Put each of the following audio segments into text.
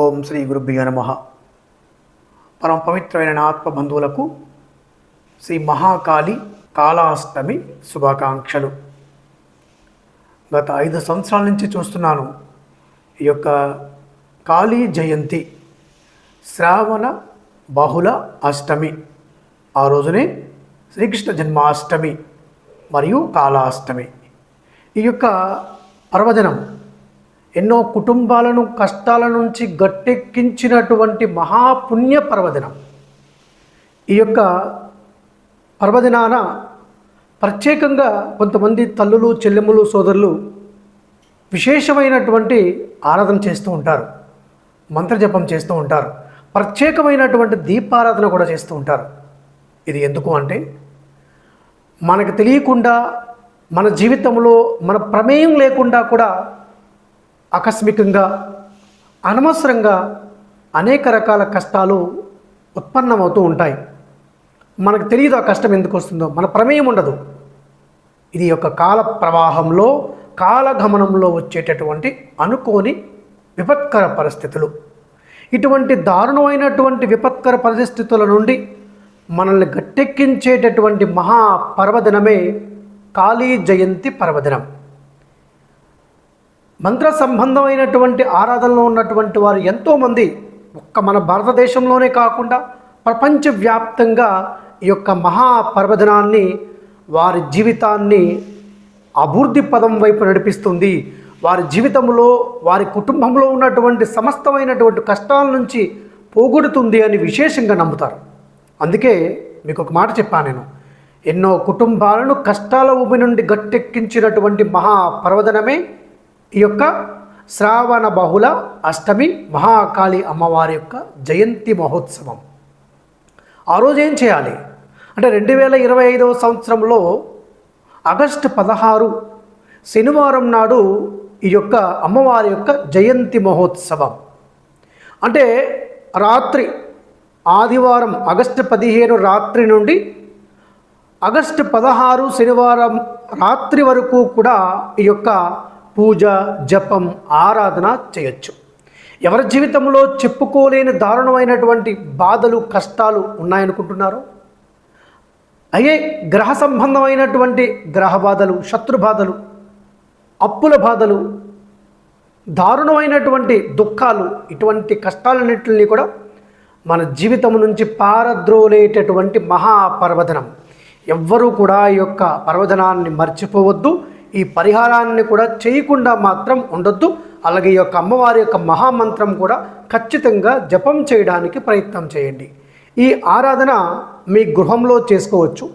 ఓం శ్రీ గురుభ్యో నమ. పరమ పవిత్రమైన ఆత్మ బంధువులకు శ్రీ మహాకాళి కాళాష్టమి శుభాకాంక్షలు. గత ఐదు సంవత్సరాల నుంచి చూస్తున్నాను ఈ యొక్క కాళీ జయంతి శ్రావణ బహుళ అష్టమి ఆ రోజునే శ్రీకృష్ణ జన్మాష్టమి మరియు కాళాష్టమి. ఈ యొక్క పర్వదినం ఎన్నో కుటుంబాలను కష్టాల నుంచి గట్టెక్కించినటువంటి మహాపుణ్య పర్వదినం. ఈ యొక్క పర్వదినాన ప్రత్యేకంగా కొంతమంది తల్లులు చెల్లెములు సోదరులు విశేషమైనటువంటి ఆరాధన చేస్తూ ఉంటారు. మంత్రజపం చేస్తూ ఉంటారు. ప్రత్యేకమైనటువంటి దీపారాధన కూడా చేస్తూ ఉంటారు. ఇది ఎందుకు అంటే మనకు తెలియకుండా మన జీవితంలో మన ప్రమేయం లేకుండా కూడా ఆకస్మికంగా అనవసరంగా అనేక రకాల కష్టాలు ఉత్పన్నమవుతూ ఉంటాయి. మనకు తెలియదు ఆ కష్టం ఎందుకు వస్తుందో. మన ప్రమేయం ఉండదు. ఇది ఒక కాల ప్రవాహంలో కాలగమనంలో వచ్చేటటువంటి అనుకోని విపత్కర పరిస్థితులు. ఇటువంటి దారుణమైనటువంటి విపత్కర పరిస్థితుల నుండి మనల్ని గట్టెక్కించేటటువంటి మహా పర్వదినమే కాళీ జయంతి పర్వదినం. మంత్ర సంబంధమైనటువంటి ఆరాధనలో ఉన్నటువంటి వారు ఎంతోమంది ఒక్క మన భారతదేశంలోనే కాకుండా ప్రపంచవ్యాప్తంగా ఈ యొక్క మహాపర్వదినాన్ని వారి జీవితాన్ని అభివృద్ధి పదం వైపు నడిపిస్తుంది. వారి జీవితంలో వారి కుటుంబంలో ఉన్నటువంటి సమస్తమైనటువంటి కష్టాల నుంచి పోగొడుతుంది అని విశేషంగా నమ్ముతారు. అందుకే మీకు ఒక మాట చెప్పాను నేను. ఎన్నో కుటుంబాలను కష్టాల ఊపి నుండి గట్టెక్కించినటువంటి మహాపర్వదనమే యొక్క శ్రావణ బహుళ అష్టమి మహాకాళి అమ్మవారి యొక్క జయంతి మహోత్సవం. ఆ రోజు ఏం చేయాలి? అంటే రెండు వేల ఇరవై ఐదవ సంవత్సరంలో ఆగస్టు పదహారు శనివారం నాడు ఈ యొక్క అమ్మవారి యొక్క జయంతి మహోత్సవం. అంటే రాత్రి ఆదివారం ఆగస్టు పదిహేను రాత్రి నుండి ఆగస్టు పదహారు శనివారం రాత్రి వరకు కూడా ఈ యొక్క పూజ జపం ఆరాధన చేయొచ్చు. ఎవరి జీవితంలో చెప్పుకోలేని దారుణమైనటువంటి బాధలు కష్టాలు ఉన్నాయనుకుంటున్నారు? అయ్యే గ్రహ సంబంధమైనటువంటి గ్రహ బాధలు శత్రు బాధలు అప్పుల బాధలు దారుణమైనటువంటి దుఃఖాలు ఇటువంటి కష్టాలన్నింటినీ కూడా మన జీవితం నుంచి పారద్రోలేటటువంటి మహాపర్వదనం. ఎవ్వరూ కూడా ఈ యొక్క పర్వదనాన్ని మర్చిపోవద్దు. ఈ పరిహారాన్ని కూడా చేయకుండా మాత్రం ఉండొద్దు. అలాగే ఈ యొక్క అమ్మవారి యొక్క మహామంత్రం కూడా ఖచ్చితంగా జపం చేయడానికి ప్రయత్నం చేయండి. ఈ ఆరాధన మీ గృహంలో చేసుకోవచ్చు.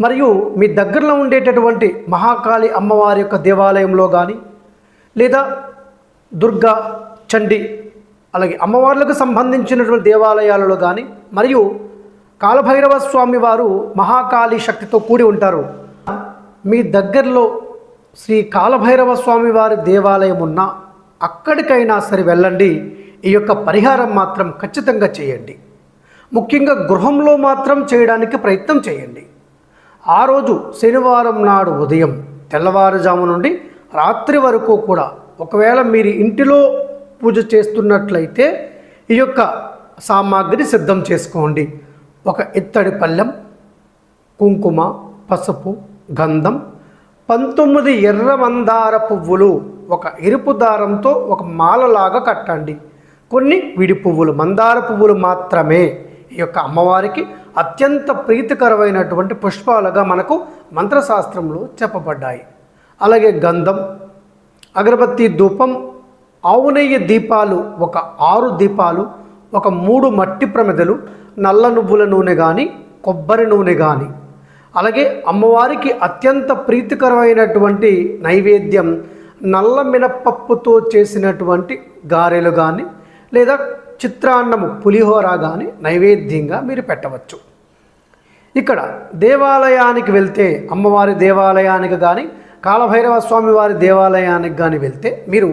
మరియు మీ దగ్గరలో ఉండేటటువంటి మహాకాళి అమ్మవారి యొక్క దేవాలయంలో కానీ లేదా దుర్గా చండి అలాగే అమ్మవార్లకు సంబంధించినటువంటి దేవాలయాలలో కానీ మరియు కాలభైరవ స్వామి వారు మహాకాళి శక్తితో కూడి ఉంటారు. మీ దగ్గరలో శ్రీ కాలభైరవ స్వామి వారి దేవాలయం ఉన్నా అక్కడికైనా సరే వెళ్ళండి. ఈ యొక్క పరిహారం మాత్రం ఖచ్చితంగా చేయండి. ముఖ్యంగా గృహంలో మాత్రం చేయడానికి ప్రయత్నం చేయండి. ఆ రోజు శనివారం నాడు ఉదయం తెల్లవారుజాము నుండి రాత్రి వరకు కూడా ఒకవేళ మీరు ఇంటిలో పూజ చేస్తున్నట్లయితే ఈ యొక్క సామాగ్రి సిద్ధం చేసుకోండి. ఒక ఇత్తడి పళ్ళెం కుంకుమ పసుపు గంధం పంతొమ్మిది ఎర్ర మందార పువ్వులు ఒక ఎరుపు దారంతో ఒక మాలలాగా కట్టండి. కొన్ని విడి పువ్వులు మందార పువ్వులు మాత్రమే. ఈ యొక్క అమ్మవారికి అత్యంత ప్రీతికరమైనటువంటి పుష్పాలుగా మనకు మంత్రశాస్త్రంలో చెప్పబడ్డాయి. అలాగే గంధం అగరబత్తి ధూపం ఆవు నెయ్యి దీపాలు ఒక ఆరు దీపాలు ఒక మూడు మట్టి ప్రమిదలు నల్ల నువ్వుల నూనె కానీ కొబ్బరి నూనె కానీ అలాగే అమ్మవారికి అత్యంత ప్రీతికరమైనటువంటి నైవేద్యం నల్ల మినపప్పుతో చేసినటువంటి గారెలు కానీ లేదా చిత్రాన్నము పులిహోర కానీ నైవేద్యంగా మీరు పెట్టవచ్చు. ఇక్కడ దేవాలయానికి వెళ్తే అమ్మవారి దేవాలయానికి కానీ కాలభైరవ స్వామివారి దేవాలయానికి కానీ వెళ్తే మీరు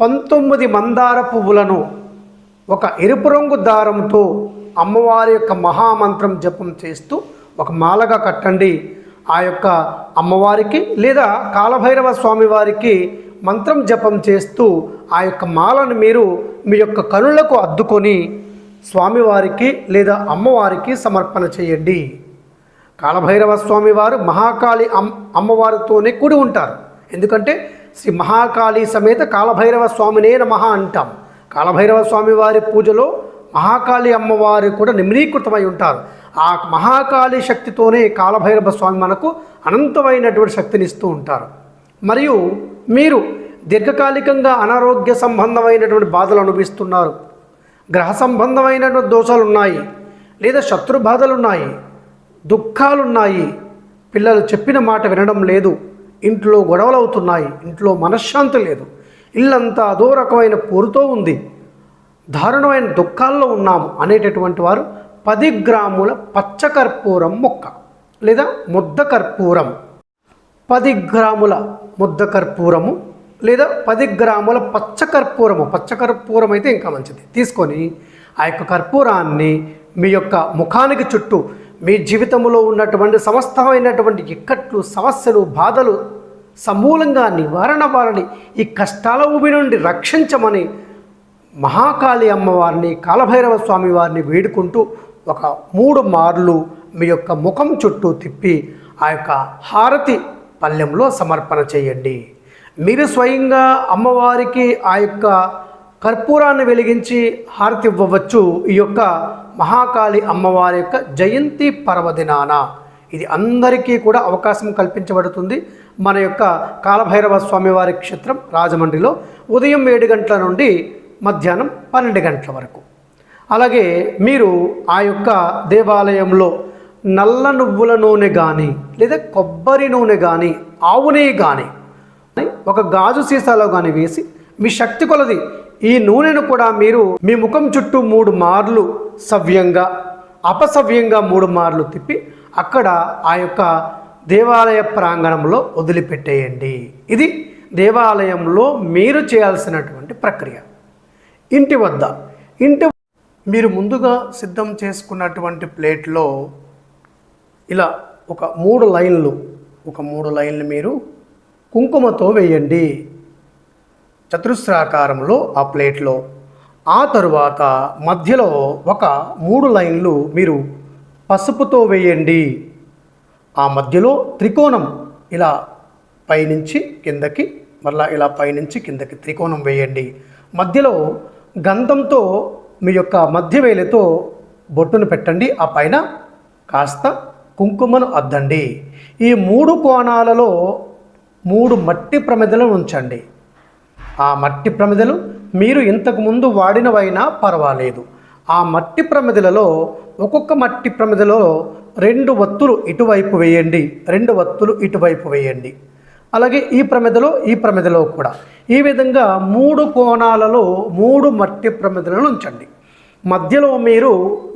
పంతొమ్మిది మందార పువ్వులను ఒక ఎరుపు రంగు దారంతో అమ్మవారి యొక్క మహామంత్రం జపం చేస్తూ ఒక మాలగా కట్టండి ఆ యొక్క అమ్మవారికి లేదా కాలభైరవ స్వామి వారికి మంత్రం జపం చేస్తూ ఆ యొక్క మాలను మీరు మీ యొక్క కనులకు అద్దుకొని స్వామివారికి లేదా అమ్మవారికి సమర్పణ చేయండి. కాలభైరవ స్వామి వారు మహాకాళి అమ్ అమ్మవారితోనే కూడి ఉంటారు. ఎందుకంటే శ్రీ మహాకాళి సమేత కాలభైరవ స్వామినే నమః అంటాం. కాలభైరవ స్వామివారి పూజలో మహాకాళి అమ్మవారు కూడా నిమ్రీకృతమై ఉంటారు. ఆ మహాకాళి శక్తితోనే కాలభైరవ స్వామి మనకు అనంతమైనటువంటి శక్తిని ఇస్తూ ఉంటారు. మరియు మీరు దీర్ఘకాలికంగా అనారోగ్య సంబంధమైనటువంటి బాధలు అనుభవిస్తున్నారు. గ్రహ సంబంధమైనటువంటి దోషాలు ఉన్నాయి లేదా శత్రు బాధలు ఉన్నాయి దుఃఖాలున్నాయి. పిల్లలు చెప్పిన మాట వినడం లేదు. ఇంట్లో గొడవలు అవుతున్నాయి ఇంట్లో మనశ్శాంతి లేదు. ఇల్లంతా అదో రకమైన పోరుతో ఉంది. దారుణమైన దుఃఖాల్లో ఉన్నాము అనేటటువంటి వారు పది గ్రాముల పచ్చకర్పూరం మొక్క లేదా ముద్ద కర్పూరం పది గ్రాముల ముద్ద కర్పూరము లేదా పది గ్రాముల పచ్చకర్పూరము. పచ్చకర్పూరం అయితే ఇంకా మంచిది. తీసుకొని ఆ యొక్క కర్పూరాన్ని మీ యొక్క ముఖానికి చుట్టూ మీ జీవితంలో ఉన్నటువంటి సమస్తమైనటువంటి ఇక్కట్లు సమస్యలు బాధలు సమూలంగా నివారణ వారిని ఈ కష్టాల ఊబి నుండి రక్షించమని మహాకాళి అమ్మవారిని కాలభైరవ స్వామి వారిని వేడుకుంటూ ఒక మూడు మార్లు మీ యొక్క ముఖం చుట్టూ తిప్పి ఆ యొక్క హారతి పల్లెంలో సమర్పణ చేయండి. మీరు స్వయంగా అమ్మవారికి ఆ యొక్క కర్పూరాన్ని వెలిగించి హారతి ఇవ్వవచ్చు. ఈ యొక్క మహాకాళి అమ్మవారి యొక్క జయంతి పర్వదినాన. ఇది అందరికీ కూడా అవకాశం కల్పించబడుతుంది. మన యొక్క కాలభైరవ స్వామివారి క్షేత్రం రాజమండ్రిలో ఉదయం ఏడు గంటల నుండి మధ్యాహ్నం పన్నెండు గంటల వరకు. అలాగే మీరు ఆ యొక్క దేవాలయంలో నల్ల నువ్వుల నూనె కానీ లేదా కొబ్బరి నూనె కానీ ఆవు నెయ్యి కానీ ఒక గాజు సీసాలో కానీ వేసి మీ శక్తి కొలది ఈ నూనెను కూడా మీరు మీ ముఖం చుట్టూ మూడు మార్లు సవ్యంగా అపసవ్యంగా మూడు మార్లు తిప్పి అక్కడ ఆ యొక్క దేవాలయ ప్రాంగణంలో వదిలిపెట్టేయండి. ఇది దేవాలయంలో మీరు చేయాల్సినటువంటి ప్రక్రియ. ఇంటి వద్ద ఇంటి మీరు ముందుగా సిద్ధం చేసుకున్నటువంటి ప్లేట్లో ఇలా ఒక మూడు లైన్లు ఒక మూడు లైన్లు మీరు కుంకుమతో వేయండి. చతురస్రాకారంలో ఆ ప్లేట్లో. ఆ తరువాత మధ్యలో ఒక మూడు లైన్లు మీరు పసుపుతో వేయండి. ఆ మధ్యలో త్రికోణం ఇలా పైనుంచి కిందకి మరలా ఇలా పైనుంచి కిందకి త్రికోణం వేయండి. మధ్యలో గంధంతో మీ యొక్క మధ్య వేలితో బొట్టును పెట్టండి ఆ పైన కాస్త కుంకుమను అద్దండి. ఈ మూడు కోణాలలో మూడు మట్టి ప్రమిదలను ఉంచండి. ఆ మట్టి ప్రమిదలు మీరు ఇంతకుముందు వాడినవైనా పర్వాలేదు. ఆ మట్టి ప్రమిదలలో ఒక్కొక్క మట్టి ప్రమిదలో రెండు వత్తులు ఇటువైపు వేయండి రెండు వత్తులు ఇటువైపు వేయండి. అలాగే ఈ ప్రమిదలో ఈ ప్రమిదలో కూడా. ఈ విధంగా మూడు కోణాలలో మూడు మట్టి ప్రమిదలను ఉంచండి. మధ్యలో మీరు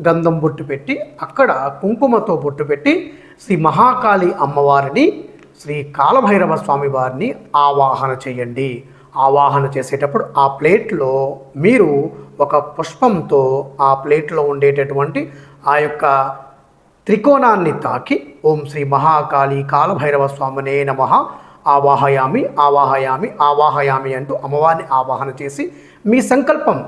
గంధం బొట్టు పెట్టి అక్కడ కుంకుమతో బొట్టు పెట్టి శ్రీ మహాకాళి అమ్మవారిని శ్రీ కాలభైరవ స్వామి వారిని ఆవాహన చేయండి. ఆవాహన చేసేటప్పుడు ఆ ప్లేట్లో మీరు ఒక పుష్పంతో ఆ ప్లేట్లో ఉండేటటువంటి ఆ యొక్క త్రికోణాన్ని తాకి ఓం శ్రీ మహాకాళి కాలభైరవ స్వామినే నమ ఆవాహయామి ఆవాహయామి ఆవాహయామి అంటూ అమ్మవారిని ఆవాహన చేసి మీ సంకల్పం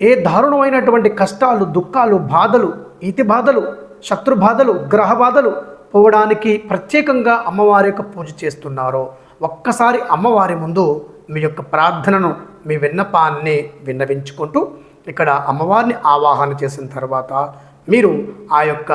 ఏ దారుణమైనటువంటి కష్టాలు దుఃఖాలు బాధలు ఈతి బాధలు శత్రు బాధలు గ్రహ బాధలు పోవడానికి ప్రత్యేకంగా అమ్మవారి యొక్క పూజ చేస్తున్నారో ఒక్కసారి అమ్మవారి ముందు మీ యొక్క ప్రార్థనను మీ విన్నపాన్ని విన్నవించుకుంటూ ఇక్కడ అమ్మవారిని ఆవాహన చేసిన తర్వాత మీరు ఆ యొక్క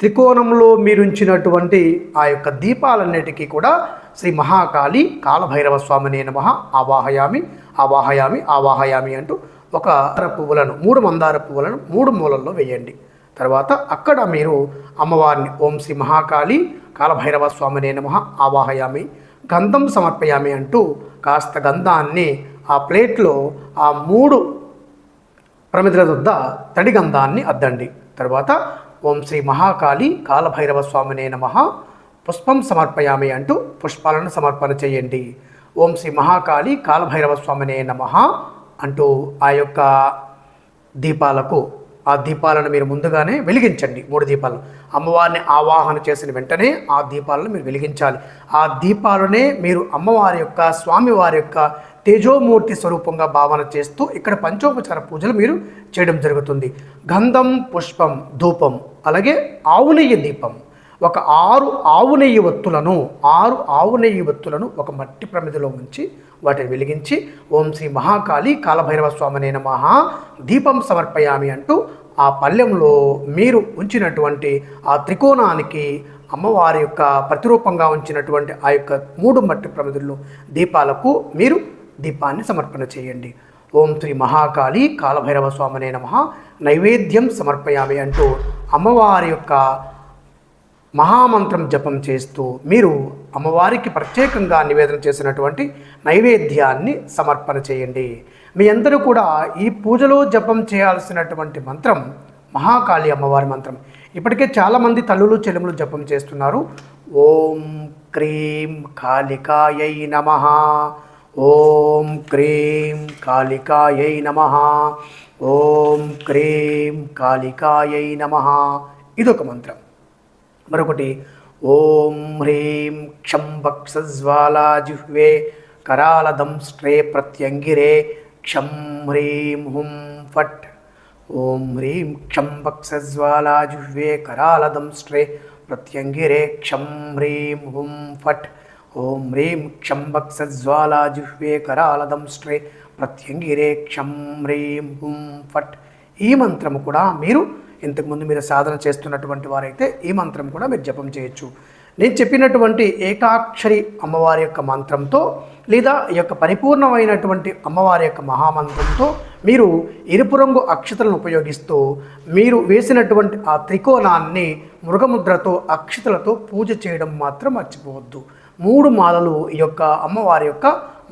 త్రికోణంలో మీరుంచినటువంటి ఆ యొక్క దీపాలన్నిటికీ కూడా శ్రీ మహాకాళి కాలభైరవ స్వామినే నమ. ఆవాహయామి ఆవాహయామి ఆవాహయామి అంటూ ఒక పువ్వులను మూడు మందార పువ్వులను మూడు మూలల్లో వేయండి. తర్వాత అక్కడ మీరు అమ్మవారిని ఓం శ్రీ మహాకాళి కాలభైరవ స్వామినే నమ ఆవాహయామి గంధం సమర్పయామి అంటూ కాస్త గంధాన్ని ఆ ప్లేట్లో ఆ మూడు ప్రమిదల వద్ద తడి గంధాన్ని అద్దండి. తర్వాత ఓం శ్రీ మహాకాళి కాలభైరవ స్వామినే నమ పుష్పం సమర్పయామి అంటూ పుష్పాలను సమర్పణ చేయండి. ఓం శ్రీ మహాకాళి కాలభైరవ స్వామినే నమ అంటూ ఆ యొక్క దీపాలకు ఆ దీపాలను మీరు ముందుగానే వెలిగించండి. మూడు దీపాలను అమ్మవారిని ఆవాహన చేసిన వెంటనే ఆ దీపాలను మీరు వెలిగించాలి. ఆ దీపాలనే మీరు అమ్మవారి యొక్క స్వామివారి యొక్క తేజోమూర్తి స్వరూపంగా భావన చేస్తూ ఇక్కడ పంచోపచార పూజలు మీరు చేయడం జరుగుతుంది. గంధం పుష్పం ధూపం అలాగే ఆవు నెయ్యి దీపం. ఒక ఆరు ఆవు నెయ్యి ఒత్తులను ఆరు ఆవు నెయ్యి ఒత్తులను ఒక మట్టి ప్రమిదిలో ఉంచి వాటిని వెలిగించి ఓం శ్రీ మహాకాళి కాలభైరవ స్వామినే నమః దీపం సమర్పయామి అంటూ ఆ పల్లెంలో మీరు ఉంచినటువంటి ఆ త్రికోణానికి అమ్మవారి యొక్క ప్రతిరూపంగా ఉంచినటువంటి ఆ యొక్క మూడు మట్టి ప్రమిదుల్లో దీపాలకు మీరు దీపాన్ని సమర్పణ చేయండి. ఓం శ్రీ మహాకాళి కాలభైరవ స్వామినే నమః నైవేద్యం సమర్పయామి అంటూ అమ్మవారి యొక్క మహామంత్రం జపం చేస్తూ మీరు అమ్మవారికి ప్రత్యేకంగా నివేదన చేసినటువంటి నైవేద్యాన్ని సమర్పణ చేయండి. మీ అందరూ కూడా ఈ పూజలో జపం చేయాల్సినటువంటి మంత్రం మహాకాళి అమ్మవారి మంత్రం. ఇప్పటికే చాలామంది తల్లులు చెలుములు జపం చేస్తున్నారు. ఓం క్రీం కాళికాయై నమ. ఓం క్రీం కాళికాయై నమ. ఓం క్రీం కాళికాయై నమ. ఇదొక మంత్రం. మరొకటి ఓం హ్రీం క్షం వక్షజ్వాలా జిహ్వే కరాలదంష్ట్రే ప్రత్యంగిరే క్షం హ్రీం హుం ఫట్. ఓం హ్రీం క్షం వక్షజ్వాలా జిహ్వే కరాలదంష్ట్రే ప్రత్యంగిరే క్షం హ్రీం హుం ఫట్. ఓం హ్రీం క్షం వక్షజ్వాలా జిహ్వే కరాలదంష్ట్రే ప్రత్యంగిరే క్షం హ్రీం హుం ఫట్. ఈ మంత్రము కూడా మీరు ఇంతకుముందు మీరు సాధన చేస్తున్నటువంటి వారైతే ఈ మంత్రం కూడా మీరు జపం చేయొచ్చు. నేను చెప్పినటువంటి ఏకాక్షరి అమ్మవారి యొక్క మంత్రంతో లేదా ఈ యొక్క పరిపూర్ణమైనటువంటి అమ్మవారి యొక్క మహామంత్రంతో మీరు ఎరుపు రంగు అక్షతలను ఉపయోగిస్తూ మీరు వేసినటువంటి ఆ త్రికోణాన్ని మృగముద్రతో అక్షతలతో పూజ చేయడం మాత్రం మర్చిపోవద్దు. మూడు మాలలు ఈ యొక్క అమ్మవారి యొక్క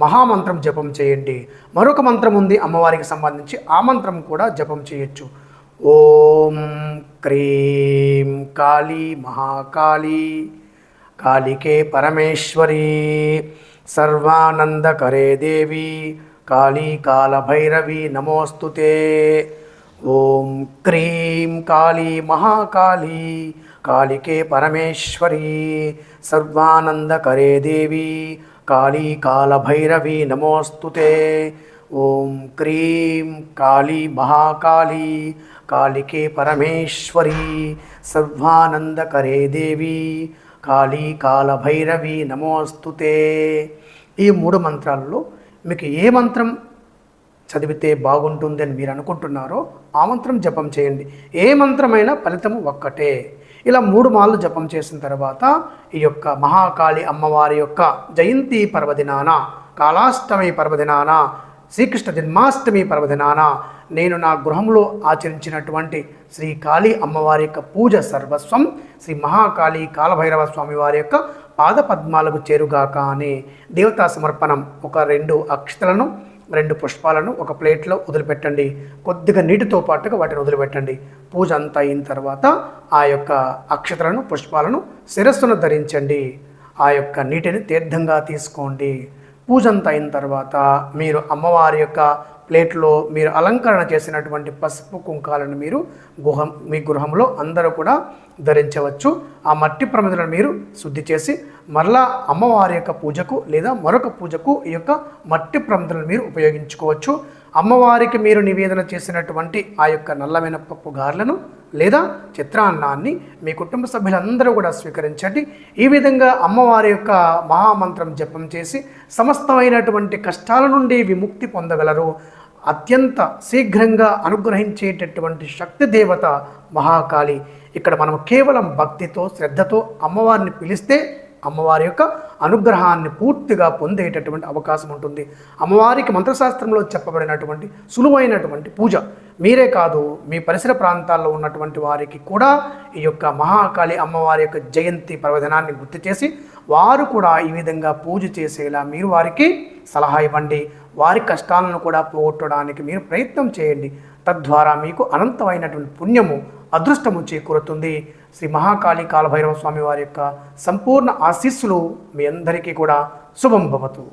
మహామంత్రం జపం చేయండి. మరొక మంత్రం ఉంది అమ్మవారికి సంబంధించి ఆ మంత్రం కూడా జపం చేయొచ్చు. ఓం క్రీం కాళీ మహాకాళీ కాళికే పరమేశ్వరీ సర్వానందకరే దేవి కాళీ కాళభైరవి నమోస్తుతే ఓం క్రీం కాళీ మహాకాళీ కాళికే పరమేశ్వరీ సర్వానందకరే దేవి కాళీ కాళభైరవి నమోస్తుతే ఓం క్రీం కాళీ మహాకాళీ కాళికే పరమేశ్వరీ సర్వానందకరే దేవి కాళీ కాలభైరవి నమోస్తుతే ఈ మూడు మంత్రాలలో మీకు ఏ మంత్రం చదివితే బాగుంటుంది అని మీరు అనుకుంటున్నారో ఆ మంత్రం జపం చేయండి. ఏ మంత్రమైనా ఫలితము ఒక్కటే. ఇలా మూడు మాలు జపం చేసిన తర్వాత ఈ యొక్క మహాకాళి అమ్మవారి యొక్క జయంతి పర్వదినాన కాళాష్టమి పర్వదినాన శ్రీకృష్ణ జన్మాష్టమి పర్వదినాన నేను నా గృహంలో ఆచరించినటువంటి శ్రీ కాళీ అమ్మవారి యొక్క పూజ సర్వస్వం శ్రీ మహాకాళీ కాలభైరవ స్వామి వారి యొక్క పాద పద్మాలకు చేరుగాక అని దేవతా సమర్పణం ఒక రెండు అక్షతలను రెండు పుష్పాలను ఒక ప్లేట్లో వదిలిపెట్టండి. కొద్దిగా నీటితో పాటుగా వాటిని వదిలిపెట్టండి. పూజ అంతా అయిన తర్వాత ఆ యొక్క అక్షతలను పుష్పాలను శిరస్సును ధరించండి. ఆ యొక్క నీటిని తీర్థంగా తీసుకోండి. పూజ అంతా అయిన తర్వాత మీరు అమ్మవారి యొక్క ప్లేట్లో మీరు అలంకరణ చేసినటువంటి పసుపు కుంకాలను మీరు గుహం మీ గృహంలో అందరూ కూడా ధరించవచ్చు. ఆ మట్టి ప్రమిదలను మీరు శుద్ధి చేసి మరలా అమ్మవారి యొక్క పూజకు లేదా మరొక పూజకు ఈ యొక్క మట్టి ప్రమిదలను మీరు ఉపయోగించుకోవచ్చు. అమ్మవారికి మీరు నివేదన చేసినటువంటి ఆ యొక్క నల్లమైన పప్పు గారెలను లేదా చిత్రాన్నాన్ని మీ కుటుంబ సభ్యులందరూ కూడా స్వీకరించండి. ఈ విధంగా అమ్మవారి యొక్క మహామంత్రం జపం చేసి సమస్తమైనటువంటి కష్టాల నుండి విముక్తి పొందగలరు. అత్యంత శీఘ్రంగా అనుగ్రహించేటటువంటి శక్తి దేవత మహాకాళి. ఇక్కడ మనం కేవలం భక్తితో శ్రద్ధతో అమ్మవారిని పిలిస్తే అమ్మవారి యొక్క అనుగ్రహాన్ని పూర్తిగా పొందేటటువంటి అవకాశం ఉంటుంది. అమ్మవారికి మంత్రశాస్త్రంలో చెప్పబడినటువంటి సులువైనటువంటి పూజ. మీరే కాదు మీ పరిసర ప్రాంతాల్లో ఉన్నటువంటి వారికి కూడా ఈ యొక్క మహాకాళి అమ్మవారి యొక్క జయంతి పర్వదినాన్ని గుర్తు చేసి వారు కూడా ఈ విధంగా పూజ చేసేలా మీరు వారికి సలహా ఇవ్వండి. వారి కష్టాలను కూడా పోగొట్టడానికి మీరు ప్రయత్నం చేయండి. తద్వారా మీకు అనంతమైనటువంటి పుణ్యము అదృష్టము చేకూరుతుంది. శ్రీ మహాకాళి కాలభైరవ స్వామి వారి యొక్క సంపూర్ణ ఆశీస్సులు మీ అందరికీ కూడా. శుభం భవతు.